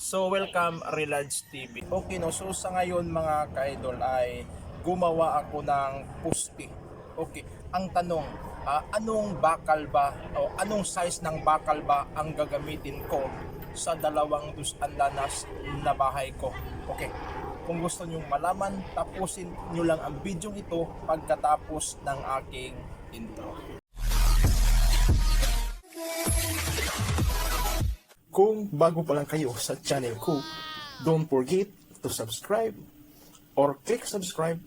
So welcome Relage TV. Okay no, so sa ngayon mga ka-idol ay gumawa ako ng pusti. Okay, ang tanong, ah, anong bakal ba o anong size ng bakal ba ang gagamitin ko sa dalawang dus andanas na bahay ko? Okay. Kung gusto nyong malaman, tapusin nyo lang ang video ito pagkatapos ng aking intro. Kung bago pa lang kayo sa channel ko, don't forget to subscribe or click subscribe,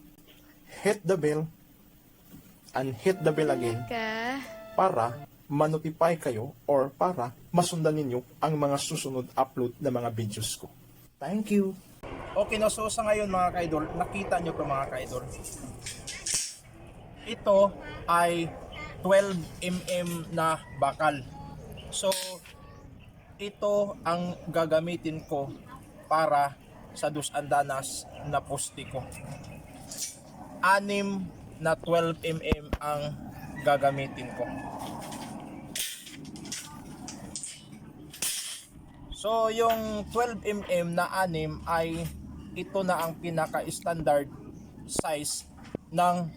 hit the bell, and hit the bell again para manotify kayo or para masundan ninyo ang mga susunod upload na mga videos ko. Thank you! Okay no, so sa ngayon mga ka-idol, nakita nyo to mga ka-idol. Ito ay 12mm na bakal. So, ito ang gagamitin ko para sa dus andanas na poste ko. Anim na 12mm ang gagamitin ko. So yung 12mm na anim ay ito na ang pinaka-standard size ng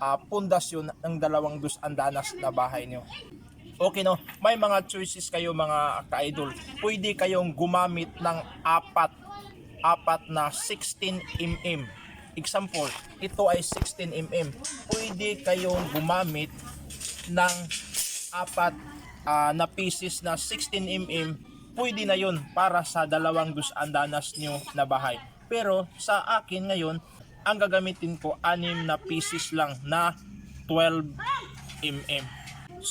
ah, pundasyon ng dalawang dus andanas na bahay nyo. Okay no, may mga choices kayo mga ka-idol. Pwede kayong gumamit ng apat apat na 16 mm. Example, ito ay 16 mm. Pwede kayong gumamit ng apat ah, na pieces na 16 mm. Pwede na yun para sa dalawang dus andanas nyo na bahay. Pero sa akin ngayon, ang gagamitin ko anim na pieces lang na 12 mm.